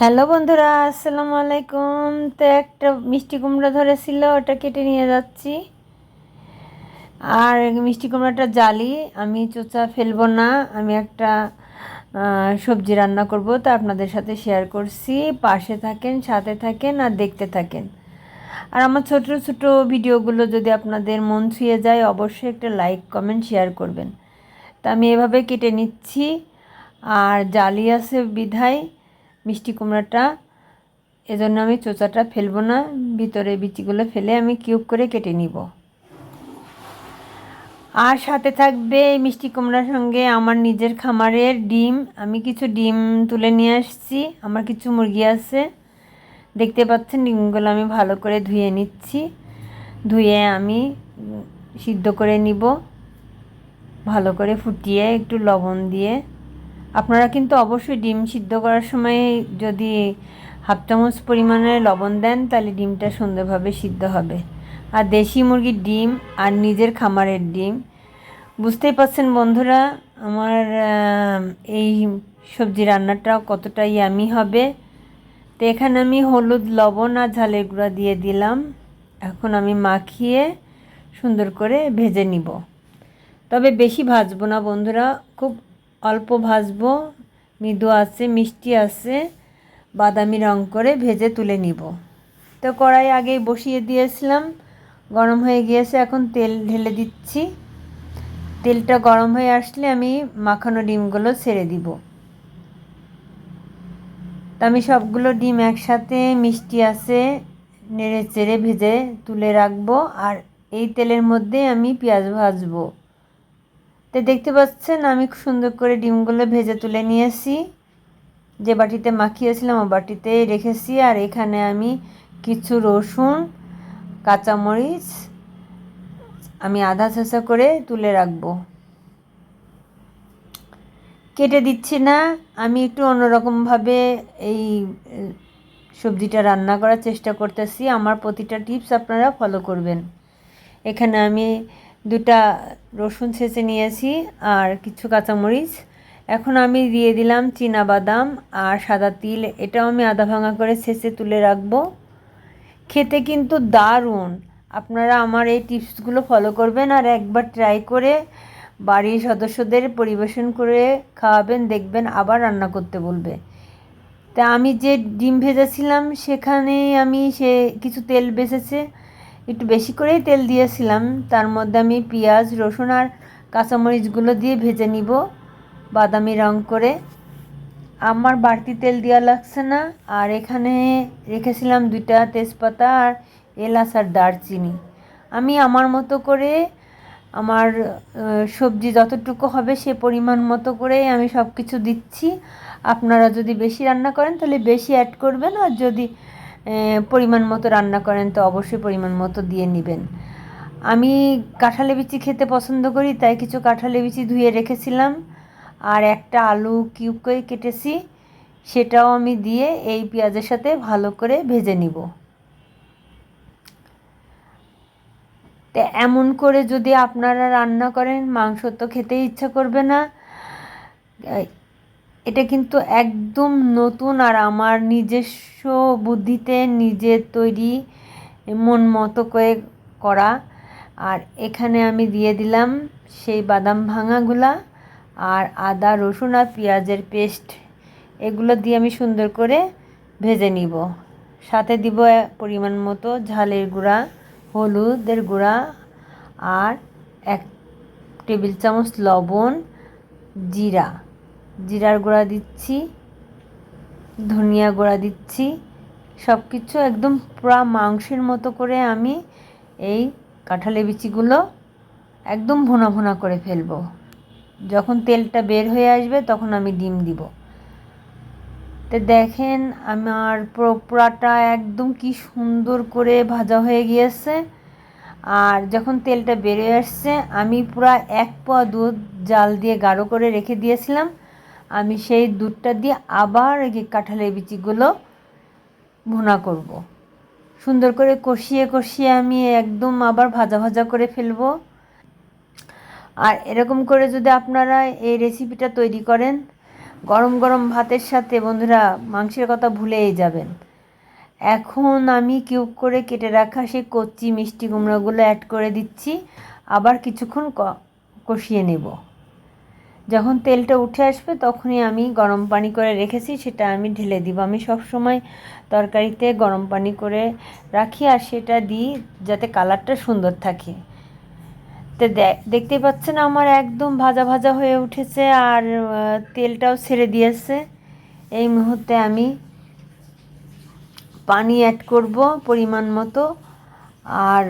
Hello বন্ধুরা, আসসালামু আলাইকুম। তো একটা মিষ্টি কুমড়া ধরেছিল, ওটা কেটে নিয়ে যাচ্ছি। আর মিষ্টি কুমড়াটা জালি, আমি চোচা ফেলব না, আমি একটা সবজি রান্না করব, তা আপনাদের সাথে শেয়ার করছি। পাশে থাকেন, সাথে থাকেন, আর দেখতে থাকেন। আর আমার ছোট ছোট ভিডিওগুলো যদি আপনাদের মন ছুঁয়ে যায়, অবশ্যই একটা লাইক কমেন্ট শেয়ার করবেন। তা আমি এভাবে কেটে নিচ্ছি। আর জালি আছে বিধায় মিষ্টি কুমড়াটা, এজন্য আমি চোচাটা ফেলব না, ভিতরে বিচিগুলো ফেলে আমি কিউব করে কেটে নিব। আর সাথে থাকবে এই মিষ্টি কুমড়ার সঙ্গে আমার নিজের খামারের ডিম। আমি কিছু ডিম তুলে নিয়ে আসছি, আমার কিছু মুরগি আছে। দেখতে পাচ্ছেন ডিমগুলো আমি ভালো করে ধুয়ে নিচ্ছি। ধুয়ে আমি সিদ্ধ করে নিব, ভালো করে ফুটিয়ে একটু লবণ দিয়ে। আপনারা কিন্তু অবশ্যই ডিম সিদ্ধ করার সময় যদি হাফ চামচ পরিমাণে লবণ দেন, তাহলে ডিমটা সুন্দরভাবে সিদ্ধ হবে। আর দেশি মুরগির ডিম আর নিজের খামারের ডিম। বুঝতেই পারছেন বন্ধুরা, আমার এই সবজি রান্নাটা কতটা ইয়ামি হবে। তো এখানে আমি হলুদ, লবণ আর ঝালের গুঁড়া দিয়ে দিলাম। এখন আমি মাখিয়ে সুন্দর করে ভেজে নিব। তবে বেশি ভাজবো না বন্ধুরা, খুব অল্প ভাজবো, মৃদু আছে, মিষ্টি আছে, বাদামি রং করে ভেজে তুলে নিব। তো কড়াই আগেই বসিয়ে দিয়েছিলাম, গরম হয়ে গিয়েছে, এখন তেল ঢেলে দিচ্ছি। তেলটা গরম হয়ে আসলে আমি মাখানো ডিমগুলো ছেড়ে দিব। তা আমি সবগুলো ডিম একসাথে মিষ্টি আছে, নেড়ে চেড়ে ভেজে তুলে রাখব, আর এই তেলের মধ্যে আমি পেঁয়াজ ভাজবো। তো দেখতে পাচ্ছেন আমি খুব সুন্দর করে ডিমগুলো ভেজে তুলে নিয়েছি। যে বাটিতে মাখিয়েছিলাম ও বাটিতে রেখেছি। আর এখানে আমি কিছু রসুন, কাঁচামরিচ আমি আধা ছেঁচা করে তুলে রাখব। কেটে দিচ্ছি না। আমি একটু অন্যরকমভাবে এই সবজিটা রান্না করার চেষ্টা করতেছি। আমার প্রতিটা টিপস আপনারা ফলো করবেন। এখানে আমি দুটা রসুন ছেঁচে নিয়েছি আর কিছু কাঁচামরিচ। এখন আমি দিয়ে দিলাম বাদাম আর সাদা তিল। এটাও আমি আধা ভাঙা করে ছেঁচে তুলে রাখব। খেতে কিন্তু দারুণ। আপনারা আমার এই টিপসগুলো ফলো করবেন আর একবার ট্রাই করে বাড়ির সদস্যদের পরিবেশন করে খাওয়াবেন, দেখবেন আবার রান্না করতে বলবে। তা আমি যে ডিম ভেজেছিলাম, সেখানে আমি সে কিছু তেল বেঁচেছে। একটু বেশি করেই তেল দিয়েছিলাম। তার মধ্যে আমি পেঁয়াজ, রসুন আর কাঁচামরিচগুলো দিয়ে ভেজে নিব বাদামি রং করে। আমার বাড়তি তেল দেওয়া লাগছে না। আর এখানে রেখেছিলাম দুইটা তেজপাতা আর এলাচ আর দারচিনি। আমি আমার মতো করে আমার সবজি যতটুকু হবে সে পরিমাণ মতো করেই আমি সব কিছু দিচ্ছি। আপনারা যদি বেশি রান্না করেন তাহলে বেশি অ্যাড করবেন। আর যদি পরিমাণ মতো রান্না করেন, তো অবশ্যই পরিমাণ মতো দিয়ে নেবেন। আমি কাঁঠালে বিচি খেতে পছন্দ করি, তাই কিছু কাঁঠালে বিচি ধুয়ে রেখেছিলাম। আর একটা আলু কিউব করে কেটেছি, সেটাও আমি দিয়ে এই পেঁয়াজের সাথে ভালো করে ভেজে নিব। তো এমন করে যদি আপনারা রান্না করেন, মাংস তো খেতে ইচ্ছা করবে না। এটা কিন্তু একদম নতুন আর আমার নিজস্ব বুদ্ধিতে নিজের তৈরি মন মতো করে করা। আর এখানে আমি দিয়ে দিলাম সেই বাদাম ভাঙাগুলা আর আদা, রসুন আর পেঁয়াজের পেস্ট। এগুলো দিয়ে আমি সুন্দর করে ভেজে নিব। সাথে দিব পরিমাণ মতো ঝালের গুঁড়া, হলুদের গুঁড়া আর এক টেবিল চামচ লবণ, জিরা। জিরার গুঁড়া দিচ্ছি, ধনিয়া গুঁড়া দিচ্ছি সব কিছু একদম পুরা মাংসের মতো করে আমি এই কাঁঠালে বিচিগুলো একদম ভোনা ভোনা করে ফেলব। যখন তেলটা বের হয়ে আসবে তখন আমি ডিম দিব। তো দেখেন আমার পুরাটা একদম কি সুন্দর করে ভাজা হয়ে গিয়েছে। আর যখন তেলটা বেরিয়ে আসছে আমি পুরা এক পোয়া দুধ জাল দিয়ে গাঢ় করে রেখে দিয়েছিলাম। আমি সেই দুধটা দিয়ে আবার এই কাঁঠালের বিচিগুলো ভুনা করব। সুন্দর করে কষিয়ে কষিয়ে আমি একদম আবার ভাজা ভাজা করে ফেলব। আর এরকম করে যদি আপনারা এই রেসিপিটা তৈরি করেন, গরম গরম ভাতের সাথে বন্ধুরা মাংসের কথা ভুলেই যাবেন। এখন আমি কিউব করে কেটে রাখা সেই কচি মিষ্টি কুমড়োগুলো অ্যাড করে দিচ্ছি। আবার কিছুক্ষণ কষিয়ে নেব। যখন তেলটা উঠে আসবে তখনই আমি গরম পানি করে রেখেছি, সেটা আমি ঢেলে দিব। আমি সব সময় তরকারিতে গরম পানি করে রাখি আর সেটা দিই যাতে কালারটা সুন্দর থাকে। তো দেখতে পাচ্ছেন আমার একদম ভাজা ভাজা হয়ে উঠেছে আর তেলটাও ছেড়ে দিয়েছে। এই মুহূর্তে আমি পানি অ্যাড করব পরিমাণ মতো আর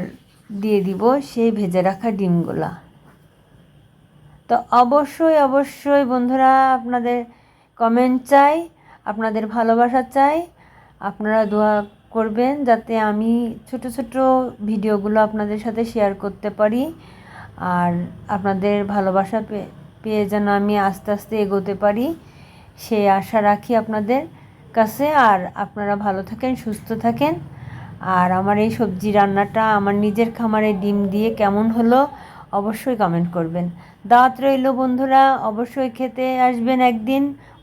দিয়ে দিব সেই ভেজে রাখা ডিমগুলা। তো অবশ্যই অবশ্যই বন্ধুরা আপনাদের কমেন্ট চাই, আপনাদের ভালোবাসা চাই। আপনারা দোয়া করবেন যাতে আমি ছোট ছোট ভিডিওগুলো আপনাদের সাথে শেয়ার করতে পারি। আর আপনাদের ভালোবাসা পেয়ে যেন আমি আস্তে আস্তে এগোতে পারি। সে আশা রাখি আপনাদের কাছে। আর আপনারা ভালো থাকেন, সুস্থ থাকেন। আর আমার এই সবজি রান্নাটা আমার নিজের খামারে ডিম দিয়ে কেমন হলো অবশ্যই কমেন্ট করবেন। দাওয়াত রইল বন্ধুরা, অবশ্যই খেতে আসবেন একদিন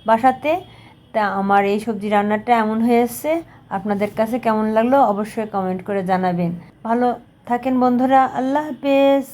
বাসাতে। তা আমার এই সবজি রান্নাটা এমন হয়ে এসছে, আপনাদের কাছে কেমন লাগল অবশ্যই কমেন্ট করে জানাবেন। ভালো থাকেন বন্ধুরা, আল্লাহ হাফেজ।